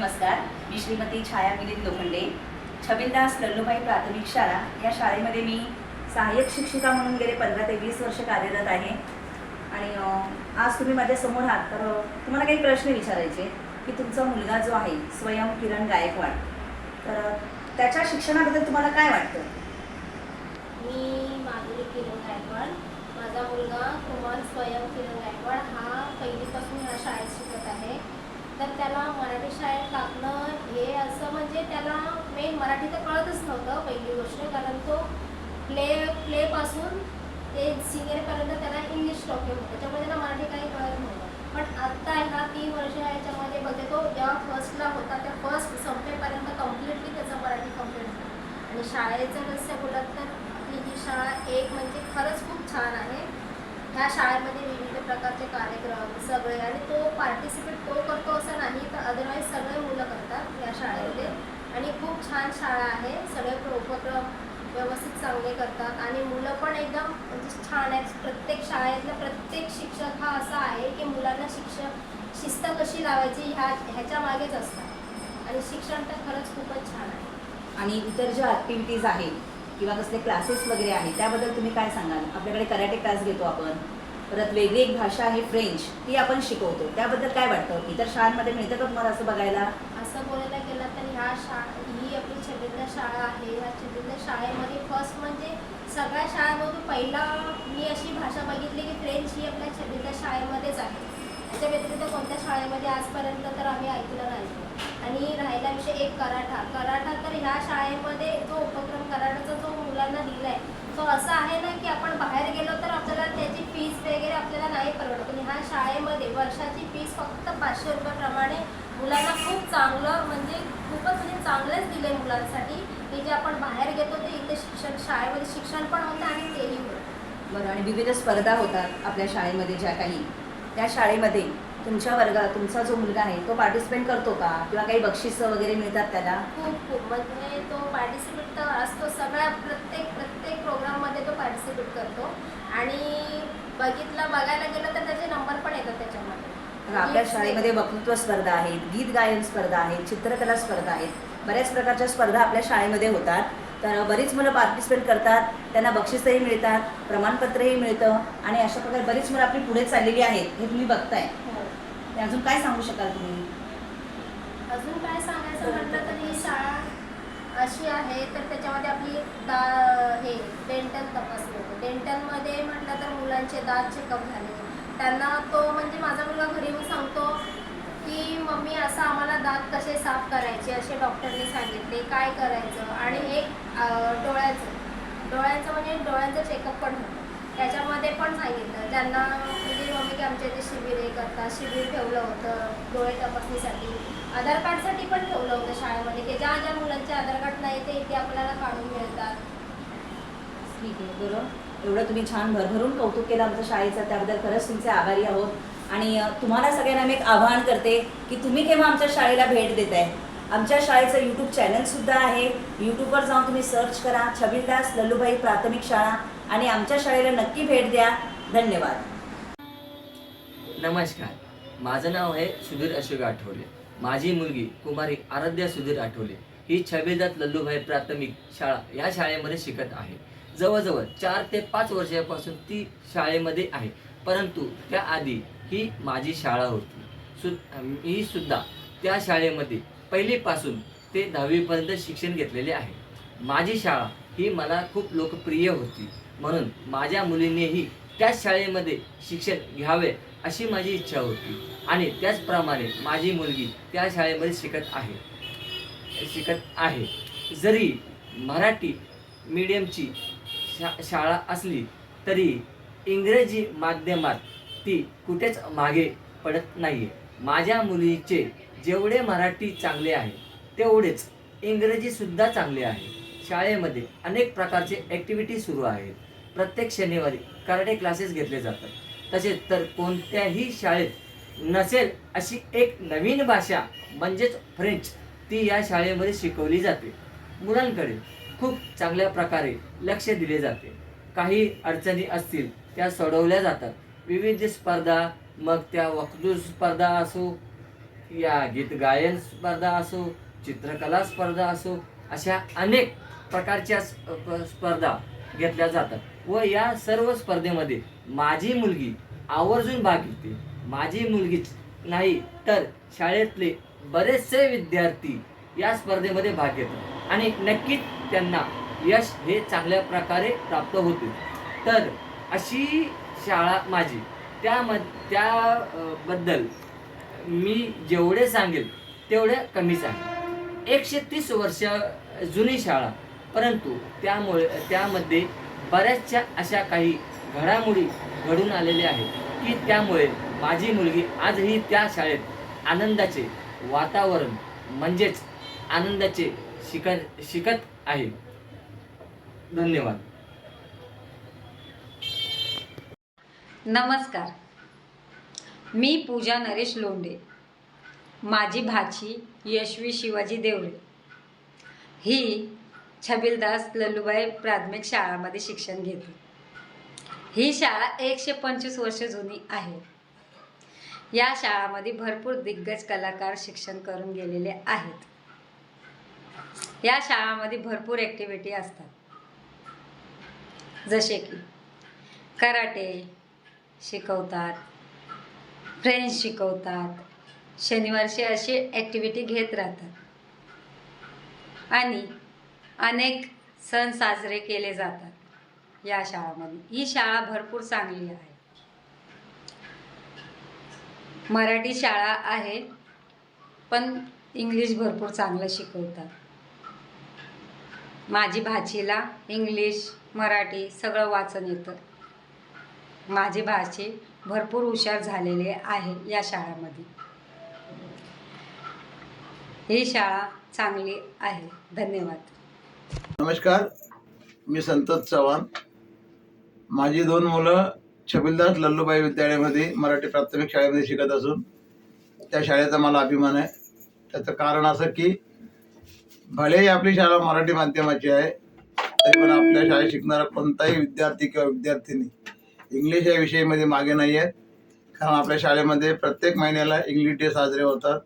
नमस्कार. मी श्रीमती छाया मिलिंद लोखंडे. छबिलदास लल्लूबाई प्राथमिक शाळा. या शाळेमध्ये मी सहाय्यक शिक्षिका म्हणून गेले पंधरा ते वीस वर्ष कार्यरत आहे. आणि आज तुम्ही माझ्यासमोर आहात. तर तुम्हाला काही प्रश्न विचारायचे की तुमचा मुलगा जो आहे स्वयं किरण गायकवाड. तर त्याच्या शिक्षणाबद्दल तुम्हाला काय वाटतं? मी माधुरी किरण गायकवाड. माझा मुलगा कुमार स्वयं किरण गायकवाड हा पहिलीपासून ह्या शाळेत शिकत आहे तर त्याला लागणं टाकणं हे असं म्हणजे त्याला मेन मराठी तर कळतच नव्हतं पहिली गोष्ट कारण तो प्ले प्लेपासून ते सिनियरपर्यंत त्याला इंग्लिश टॉकिंग होतं. त्याच्यामुळे त्याला मराठी काही कळत नव्हतं. पण आत्ता ह्या तीन वर्ष ह्याच्यामध्ये बघते म्हणजे तो जेव्हा फर्स्टला होता त्या फर्स्ट संपेपर्यंत कम्प्लिटली त्याचं मराठी कंप्लीट झालं. आणि शाळेचं कसं बोलत तर ही शाळा एक म्हणजे खरंच खूप छान आहे. ह्या शाळेमध्ये प्रकारचे कार्यक्रम सगळे आणि तो पार्टिसिपेट तो करतो असं नाही तर अदरवाईज सगळे मुलं करतात या शाळेमध्ये. आणि खूप छान शाळा आहे सगळे उपक्रम व्यवस्थित चांगले करतात आणि मुलं पण एकदम म्हणजे छान आहेत. प्रत्येक शाळेतला प्रत्येक शिक्षक हा असा आहे की मुलांना शिक्षक शिस्त कशी लावायची ह्या ह्याच्या मागेच असतात. आणि शिक्षण तर खरंच खूपच छान आहे. आणि इतर ज्या ॲक्टिव्हिटीज आहेत किंवा कसले क्लासेस वगैरे आहेत त्याबद्दल तुम्ही काय सांगाल? आपल्याकडे कराटे क्लास घेतो आपण. परत वेगळी एक भाषा आहे फ्रेंच ती आपण शिकवतो. त्याबद्दल काय वाटतं? इतर शाळांमध्ये मिळतं का तुम्हाला असं बघायला? असं बोलायला गेलं तर ह्या शाळा ही आपली छबिंद्र शाळा आहे. ह्या छबिंद्र शाळेमध्ये फर्स्ट म्हणजे सगळ्या शाळेमधून पहिला मी अशी भाषा बघितली की फ्रेंच ही आपल्या छबिंद्र शाळेमध्येच आहे. त्याच्या व्यतिरिक्त कोणत्या शाळेमध्ये आजपर्यंत तर आम्ही ऐकलं नाही. आणि राहिला विषय एक कराठा. कराठा तर ह्या शाळेमध्ये जो उपक्रम कराठाचा जो मुलांना दिला आहे तो असं आहे ना की आपण बाहेर गेलो तर आपल्याला त्याची फीस वगैरे आपल्याला नाही परवडत. पण ह्या शाळेमध्ये वर्षाची फीस फक्त पाचशे रुपयाप्रमाणे मुलांना खूप चांगलं म्हणजे खूपच म्हणजे चांगलंच दिलं मुलांसाठी. की जे आपण बाहेर घेतो ते इथे शिक्षण शाळेमध्ये शिक्षण पण होतं आणि तेही होतं. बरं आणि विविध स्पर्धा होतात आपल्या शाळेमध्ये ज्या काही. त्या शाळेमध्ये तुमच्या वर्गात तुमचा जो मुलगा आहे तो पार्टिसिपेट करतो का? किंवा काही बक्षिसं वगैरे मिळतात त्याला? खूप खूप म्हणजे तो पार्टिसिपेट तर असतो. सगळ्या प्रत्येक प्रत्येक प्रोग्राममध्ये तो पार्टिसिपेट करतो. आणि बघितलं बघायला गेलं तर त्याचे नंबर पण येतात त्याच्यामध्ये. आपल्या शाळेमध्ये वक्तृत्व स्पर्धा आहेत गीत गायन स्पर्धा आहेत चित्रकला स्पर्धा आहेत. बऱ्याच प्रकारच्या स्पर्धा आपल्या शाळेमध्ये होतात. तर बरीच मुलं पार्टिसिपेट करतात. त्यांना बक्षीसही मिळतात प्रमाणपत्रही मिळतं. आणि अशा प्रकारे बरीच मुलं आपली पुढे चाललेली आहेत हे तुम्ही बघताय. ते अजून काय सांगू शकाल तुम्ही? अजून काय सांगायचं म्हटलं तर ही शाळा अशी आहे तर त्याच्यामध्ये आपली दा हे डेंटल तपासणी होते. डेंटलमध्ये म्हटलं तर मुलांचे दात चेकअप झाले. त्यांना तो म्हणजे माझा मुलगा घरी येऊन सांगतो की मम्मी असं आम्हाला दात कसे साफ करायचे? असे डॉक्टरने सांगितले. काय करायचं? आणि एक डोळ्याचं. डोळ्यांचं म्हणजे डोळ्यांचं चेकअप पण होतं. त्याच्यामध्ये पण सांगितलं. ज्यांना म्हणजे मम्मी की आमच्या इथे शिबिर हे करतात शिबिर ठेवलं होतं डोळे तपासणीसाठी. आधार कार्डसाठी पण ठेवलं होतं शाळेमध्ये की ज्या ज्या मुलांचे आधार कार्ड नाही ते इथे आपल्याला काढून मिळतात. ठीक आहे बरं. एवढं तुम्ही छान भरभरून कौतुक केलं आमच्या शाळेचं. त्याबद्दल खरंच तुमचे आभारी आहोत. आणि तुम्हाला सगळ्यांना मी एक आवाहन करते की तुम्ही केव्हा आमच्या शाळेला भेट देत आहे आमच्या शाळेचं यूट्यूब चॅनलसुद्धा आहे. यूट्यूबवर जाऊन तुम्ही सर्च करा. छबिलदास ललूभाई प्राथमिक शाळा. आणि आमच्या शाळेला नक्की भेट द्या. धन्यवाद. नमस्कार. माझं नाव आहे सुधीर अशोक आठवले. माझी मुलगी कुमारी आराध्या सुधीर आठवले. ही छबीदात लल्लूभाई प्राथमिक शाळा या शाळेमध्ये शिकत आहे. जवळजवळ चार ते पाच वर्षापासून ती शाळेमध्ये आहे. परंतु त्याआधी ही माझी शाळा होती. सु मी सुद्धा त्या शाळेमध्ये पहिलीपासून ते दहावीपर्यंत शिक्षण घेतलेले आहे. माझी शाळा ही मला खूप लोकप्रिय होती. म्हणून माझ्या मुलीनेही त्याच शाळेमध्ये शिक्षण घ्यावे अशी माझी इच्छा होती. आणि त्याचप्रमाणे माझी मुलगी त्या शाळेमध्ये शिकत आहे. शिकत आहे. जरी मराठी मीडियमची शा शाळा असली तरी इंग्रजी माध्यमात ती कुठेच मागे पडत नाही माझ्या मुलीचे जेवढे मराठी चांगले आहे तेवढेच इंग्रजीसुद्धा चांगले आहे. शाळेमध्ये अनेक प्रकारचे ॲक्टिव्हिटी सुरू आहेत. प्रत्येक शनिवारी कराटे क्लासेस घेतले जातात. तसेच तर कोणत्याही शाळेत नसेल अशी एक नवीन भाषा म्हणजेच फ्रेंच ती या शाळेमध्ये शिकवली जाते. मुलांकडे खूप चांगल्या प्रकारे लक्ष दिले जाते. काही अडचणी असतील त्या सोडवल्या जातात. विविध स्पर्धा मग त्या वक्तृ स्पर्धा असो या गीत गायन स्पर्धा असो चित्रकला स्पर्धा असो अशा अनेक प्रकारच्या स्प- स्पर्धा घेतल्या जातात. व या सर्व स्पर्धेमध्ये माझी मुलगी आवर्जून भाग घेते. माझी मुलगीच नाही तर शाळेतले बरेचसे विद्यार्थी या स्पर्धेमध्ये भाग घेतात. आणि नक्कीच त्यांना यश हे चांगल्या प्रकारे प्राप्त होते. तर अशी शाळा माझी. त्याम त्या बद्दल मी जेवढे सांगेल तेवढे कमी सांगेल. एकशे तीस वर्ष जुनी शाळा परंतु त्यामुळे त्यामध्ये बऱ्याचशा अशा काही घडामोडी घडून आलेल्या आहेत की त्यामुळे माझी मुलगी आजही त्या शाळेत आनंदाचे वातावरण म्हणजेच आनंदाचे शिकत शिकत आहे. धन्यवाद. नमस्कार. मी पूजा नरेश लोंढे. माझी भाची यशवी शिवाजी देवळे ही छबिलदास लल्लूबाई प्राथमिक शाळामध्ये शिक्षण घेते. ही शाळा एकशे पंचवीस वर्ष जुनी आहे. या शाळामध्ये भरपूर दिग्गज कलाकार शिक्षण करून गेलेले आहेत. या शाळामध्ये भरपूर ॲक्टिव्हिटी असतात. जसे की कराटे शिकवतात फ्रेंच शिकवतात शनिवारची अशी ॲक्टिव्हिटी घेत राहतात. आणि अनेक सण साजरे केले जातात या शाळामध्ये. ही शाळा भरपूर चांगली आहे. मराठी शाळा आहे पण इंग्लिश भरपूर चांगलं शिकवतात. माझी भाचीला इंग्लिश मराठी सगळं वाचन येतं. माझी भाची भरपूर हुशार झालेले आहे या शाळामध्ये. ही शाळा चांगली आहे. धन्यवाद. नमस्कार मी संतोष चव्हाण. माझी दोन मुलं छबिलदास लल्लूबाई विद्यालयामध्ये मराठी प्राथमिक शाळेमध्ये शिकत असून त्या शाळेचा मला अभिमान आहे. त्याचं कारण असं की भलेही आपली शाळा मराठी माध्यमाची आहे तरी पण आपल्या शाळेत शिकणारा कोणताही विद्यार्थी किंवा विद्यार्थिनी इंग्लिश या विषयामध्ये मागे नाही आहेत कारण आपल्या शाळेमध्ये प्रत्येक महिन्याला इंग्लिश डे साजरे होतात.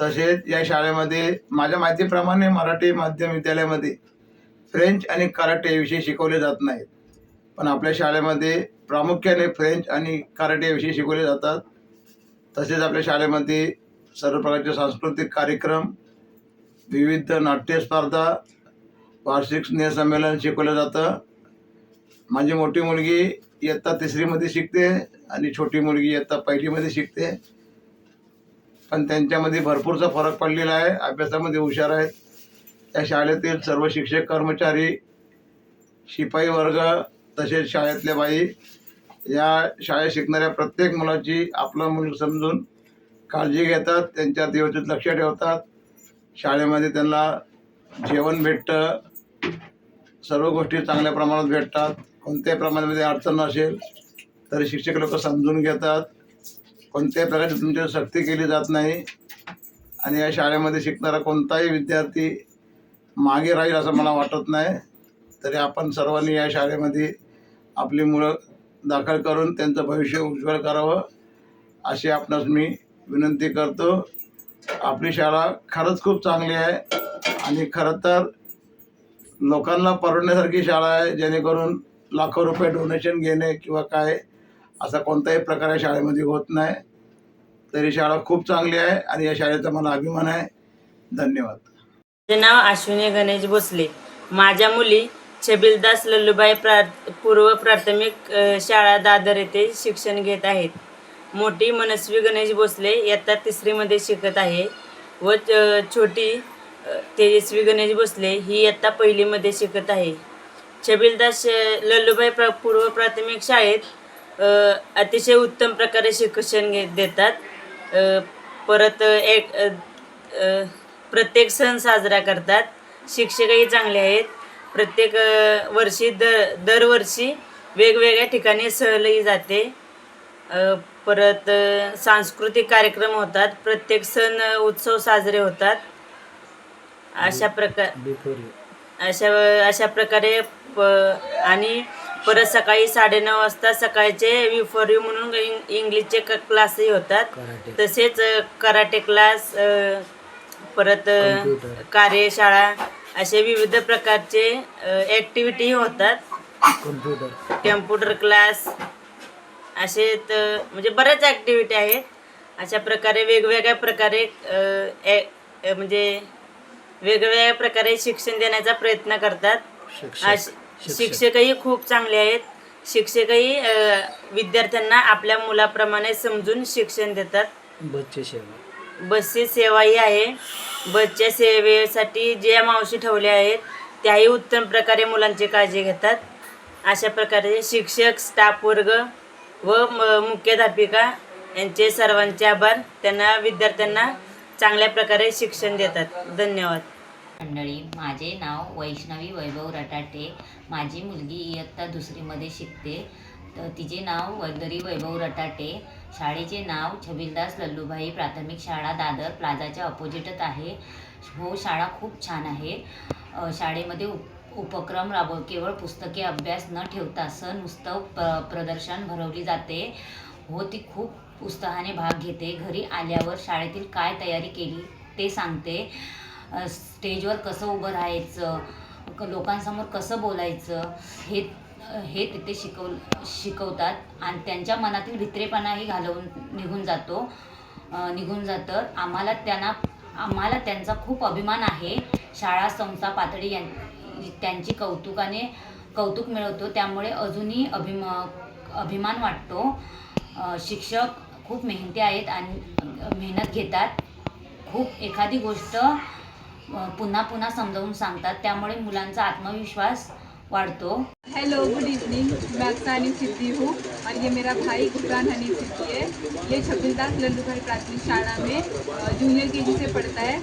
तसेच या शाळेमध्ये माझ्या माहितीप्रमाणे मराठी माध्यम विद्यालयामध्ये फ्रेंच आणि कराटे विषय शिकवले जात नाहीत. पण आपल्या शाळेमध्ये प्रामुख्याने फ्रेंच आणि कराटे विषय शिकवले जातात. तसेच आपल्या शाळेमध्ये सर्व प्रकारचे सांस्कृतिक कार्यक्रम विविध नाट्यस्पर्धा वार्षिक स्नेहसंमेलन शिकवलं जातं. माझी मोठी मुलगी इयत्ता तिसरीमध्ये शिकते आणि छोटी मुलगी इयत्ता पहिलीमध्ये शिकते. पण त्यांच्यामध्ये भरपूरचा फरक पडलेला आहे. अभ्यासामध्ये हुशार आहेत. त्या शाळेतील सर्व शिक्षक कर्मचारी शिपाई वर्ग तसेच शाळेतल्या बाई या शाळेत शिकणाऱ्या प्रत्येक मुलाची आपलं मूल समजून काळजी घेतात त्यांच्यात व्यवस्थित लक्ष ठेवतात. शाळेमध्ये त्यांना जेवण भेटतं. सर्व गोष्टी चांगल्या प्रमाणात भेटतात. कोणत्याही प्रमाणामध्ये अडचण नसेल तरी शिक्षक लोक समजून घेतात. कोणत्याही प्रकारची तुमच्यावर सक्ती केली जात नाही. आणि या शाळेमध्ये शिकणारा कोणताही विद्यार्थी मागे राहील असं मला वाटत नाही. तरी आपण सर्वांनी या शाळेमध्ये आपली मुलं दाखल करून त्यांचं भविष्य उज्ज्वल करावं अशी आपणास मी विनंती करतो. आपली शाळा खरंच खूप चांगली आहे आणि खरं तर लोकांना परवडण्यासारखी शाळा आहे जेणेकरून लाखो रुपये डोनेशन घेणे किंवा काय असा कोणताही प्रकार या शाळेमध्ये होत नाही. तरी शाळा खूप चांगली आहे आणि या शाळेचा मला अभिमान आहे. धन्यवाद. माझे नाव अश्विनी गणेश भोसले. माझ्या मुली छबिलदास लल्लूबाई प्रा पूर्व प्राथमिक शाळा दादर येथे शिक्षण घेत आहेत. मोठी मनस्वी गणेश भोसले इयत्ता तिसरीमध्ये शिकत आहे व छोटी तेजस्वी गणेश भोसले ही इयत्ता पहिलीमध्ये शिकत आहे. छबिलदास लल्लूबाई प्रा पूर्व प्राथमिक शाळेत अतिशय उत्तम प्रकारे शिक्षण घे देतात. परत एक प्रत्येक सण साजरा करतात. शिक्षकही चांगले आहेत. प्रत्येक वर्षी दर दरवर्षी वेगवेगळ्या ठिकाणी सहलही जाते. परत सांस्कृतिक कार्यक्रम होतात. प्रत्येक सण उत्सव साजरे होतात. अशा प्रकार अशा अशा प्रकारे प आणि परत सकाळी साडेनऊ वाजता सकाळचे विफॉर्यू म्हणून इंग- इंग्लिशचे क- क्लासही होतात. तसेच अ, कराटे क्लास अ, परत अ, कार्यशाळा असे विविध प्रकारचे ॲक्टिव्हिटी होतात. कम्प्युटर क्लास असे त- म्हणजे बऱ्याच ॲक्टिव्हिटी आहेत. अशा प्रकारे वेगवेगळ्या प्रकारे अ, ए- अ, म्हणजे वेगवेगळ्या प्रकारे शिक्षण देण्याचा प्रयत्न करतात. अश- शिक्षकही खूप चांगले आहेत. शिक्षकही विद्यार्थ्यांना आपल्या मुलाप्रमाणे समजून शिक्षण देतात. बसची सेवा. बसची सेवाही आहे. बसच्या सेवेसाठी ज्या मावशी ठेवल्या आहेत त्याही उत्तम प्रकारे मुलांची काळजी घेतात. अशा प्रकारे शिक्षक स्टाफ वर्ग व मुख्याध्यापिका यांचे सर्वांचे आभार. त्यांना विद्यार्थ्यांना चांगल्या प्रकारे शिक्षण देतात. धन्यवाद. मंडळी माझे नाव वैष्णवी वैभव रटाटे. माझी मुलगी इयत्ता दुसरीमध्ये शिकते. तर तिचे नाव वैदरी वैभव रटाटे. शाळेचे नाव छबिलदास लल्लूभाई प्राथमिक शाळा दादर प्लाझाच्या अपोजिटच आहे. हो शाळा खूप छान आहे. शाळेमध्ये उप उपक्रम राबव केवळ पुस्तके अभ्यास न ठेवता सण उत्सव प्र प्रदर्शन भरवली जाते. हो ती खूप उत्साहाने भाग घेते. घरी आल्यावर शाळेतील काय तयारी केली ते सांगते. स्टेजवर कसं उभं राहायचं क- लोकांसमोर कसं बोलायचं हे हे तिथे शिकव शिकवतात आणि त्यांच्या मनातील भित्रेपणाही घालवून निघून जातो. निघून जातं. आम्हाला त्यांना आम्हाला त्यांचा खूप अभिमान आहे. शाळा संस्था पातळी यां त्यांची कौतुकाने कौतुक मिळवतो. त्यामुळे अजूनही अभिम अभिमान वाटतो. शिक्षक खूप मेहनती आहेत आणि मेहनत घेतात. खूप एखादी गोष्ट पुन्हा पुन्हा समजावून सांगतात. त्यामुळे मुलांचा आत्मविश्वास वाढतो. हेलो गुड इवनिंग मैं अफसानी सिद्धि हूँ और ये मेरा भाई गुफरान हनी सिद्धि है। ये छबिलदास लल्लूभाई प्राथमिक शाला में जूनियर के से पढ़ता है।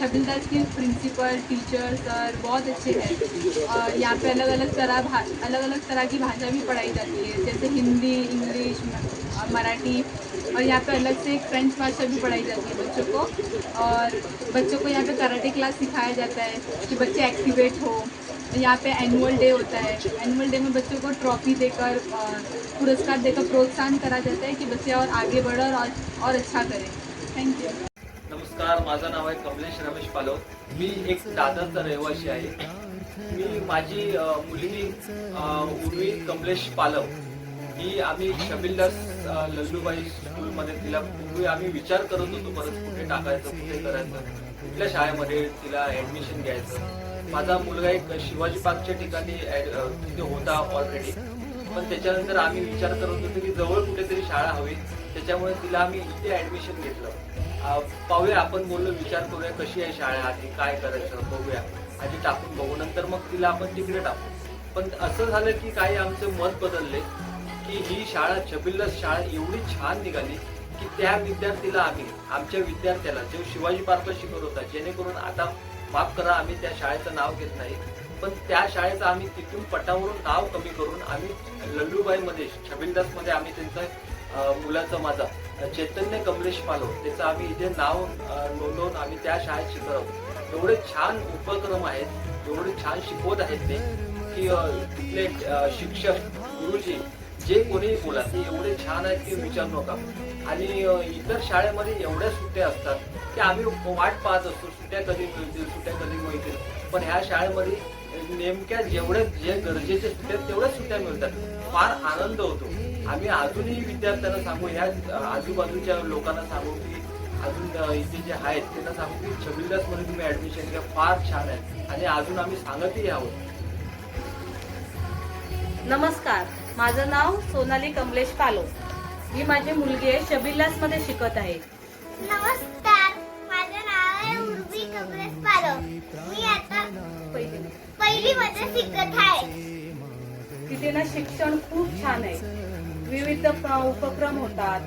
छबिलदास के प्रिंसिपल टीचर सर बहुत अच्छे हैं। और यहाँ पे अलग अलग तरह भा अलग अलग तरह की भाषा भी पढ़ाई जाती है। जैसे हिंदी इंग्लिश मराठी और यहाँ पे अलग से एक फ्रेंच भाषा भी पढ़ाई जाती है बच्चों को। और बच्चों को यहाँ पे कराटे क्लास सिखाया जाता है कि बच्चे एक्टिवेट हो। यहाँ पे एनुअल डे होता है। एनुअल डे में बच्चों को ट्रॉफी देकर पुरस्कार देकर प्रोत्साहन करा जाता है कि बच्चे और आगे बढ़े और और अच्छा करें। थैंक यू नमस्कार माझं नाव आहे कमलेश रमेश पालव. मी एक दादरचा रहिवासी आहे. मी माझी मुलगी उर्वी कमलेश पालव. ही आम्ही शबिलदास लल्लूबाई स्कूलमध्ये तिला पूर्वी आम्ही विचार करत होतो परत कुठे टाकायचं कुठे करायचं. कुठल्या शाळेमध्ये तिला ऍडमिशन घ्यायचं. माझा मुलगा एक शिवाजी पार्कच्या ठिकाणी तिथे होता ऑलरेडी पण त्याच्यानंतर आम्ही विचार करत होतो की जवळ कुठेतरी शाळा हवी. त्याच्यामुळे तिला आम्ही इथे ऍडमिशन घेतलं. पाहूया आपण बोललो विचार करूया कशी आहे शाळा आधी काय करायचं बघूया. आधी टाकून बघू. नंतर मग तिला आपण तिकडे टाकू. पण असं झालं की काही आमचं मत बदलले. की ही शाळा छबिल्लस शाळा एवढी छान निघाली की त्या विद्यार्थीला आम्ही आमच्या विद्यार्थ्याला जो शिवाजी पार्कला शिकवत होता जेणेकरून आता माफ करा आम्ही त्या शाळेचं नाव घेत नाही पण त्या शाळेचं आम्ही तिथून पटावरून नाव कमी करून आम्ही लल्लूबाईमध्ये छबिलदासमध्ये आम्ही त्यांचं मुलाचं माझा चैतन्य कमलेश पालव त्याचं आम्ही इथे नाव नोंदवून आम्ही त्या शाळेत शिकत आहोत. एवढे छान उपक्रम आहेत एवढे छान शिकवत आहेत ते की तिथले शिक्षक गुरुजी जे कोणीही बोला ते एवढे छान आहेत की विचारू नका. आणि इतर शाळेमध्ये एवढ्या सुट्ट्या असतात की आम्ही वाट पाहत असतो सुट्ट्या कधी मिळतील सुट्ट्या कधी मिळतील. पण ह्या शाळेमध्ये नेमक्या जेवढ्या जे गरजेचे सुट्ट्या तेवढ्या तेवढ्याच सुट्ट्या मिळतात. फार आनंद होतो. आम्ही अजूनही विद्यार्थ्यांना सांगू ह्या आजूबाजूच्या लोकांना सांगू की अजून इथे जे आहेत त्यांना सांगू की छबिलदासमध्ये तुम्ही ऍडमिशन घ्या फार छान आहे. आणि अजून आम्ही सांगतही आहोत. नमस्कार. माझं नाव सोनाली कमलेश पालो मी माझी मुलगी आहे शबिल्लासमध्ये शिकत आहे. नमस्कार माझं नाव आहे उर्वी कमलेश पालव मी आता पहिली मध्ये शिकत आहे. तिथे ना शिक्षण खूप छान आहे. विविध उपक्रम होतात.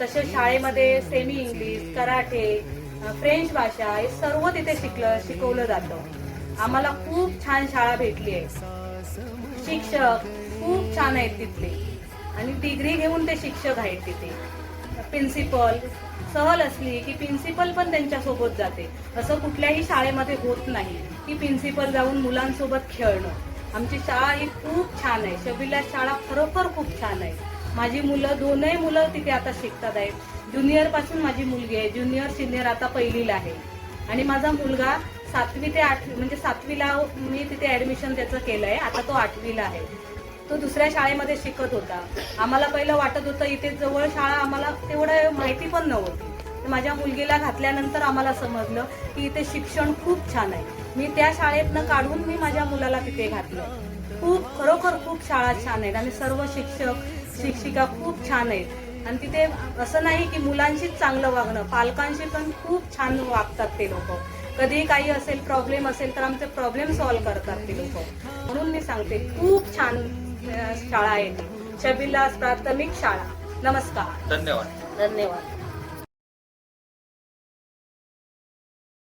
तसेच शाळेमध्ये सेमी इंग्लिश कराटे फ्रेंच भाषा हे सर्व तिथे शिकलं शिकवलं जातं. आम्हाला खूप छान शाळा भेटली आहे. शिक्षक खूप छान आहेत तिथले. आणि डिग्री घेऊन ते शिक्षक आहेत तिथे. प्रिन्सिपल सहल असली की प्रिन्सिपल पण त्यांच्यासोबत जाते. असं कुठल्याही शाळेमध्ये होत नाही की प्रिन्सिपल जाऊन मुलांसोबत खेळणं. आमची शाळा ही खूप छान आहे. शबिला शाळा खरोखर खूप छान आहे. माझी मुलं दोनही मुलं तिथे आता शिकतात आहेत. ज्युनियरपासून माझी मुलगी आहे. ज्युनियर सिनियर आता पहिलीला आहे. आणि माझा मुलगा सातवी ते आठवी म्हणजे सातवीला मी तिथे ऍडमिशन त्याचं केलं आहे आता तो आठवीला आहे. तो दुसऱ्या शाळेमध्ये शिकत होता. आम्हाला पहिलं वाटत होतं इथे जवळ शाळा आम्हाला तेवढं माहिती पण नव्हती. माझ्या मुलगीला घातल्यानंतर आम्हाला समजलं की इथे शिक्षण खूप छान आहे. मी त्या शाळेतनं काढून मी माझ्या मुलाला तिथे घातलं. खूप खरोखर खूप शाळा छान आहेत आणि सर्व शिक्षक शिक्षिका खूप छान आहेत. आणि तिथे असं नाही की मुलांशीच चांगलं वागणं पालकांशी पण खूप छान वागतात ते लोक. कधीही काही असेल प्रॉब्लेम असेल तर आमचे प्रॉब्लेम सॉल्व्ह करतात ते लोक. म्हणून मी सांगते खूप छान शाळा आहे. ती प्राथमिक शाळा. नमस्कार. धन्यवाद. धन्यवाद.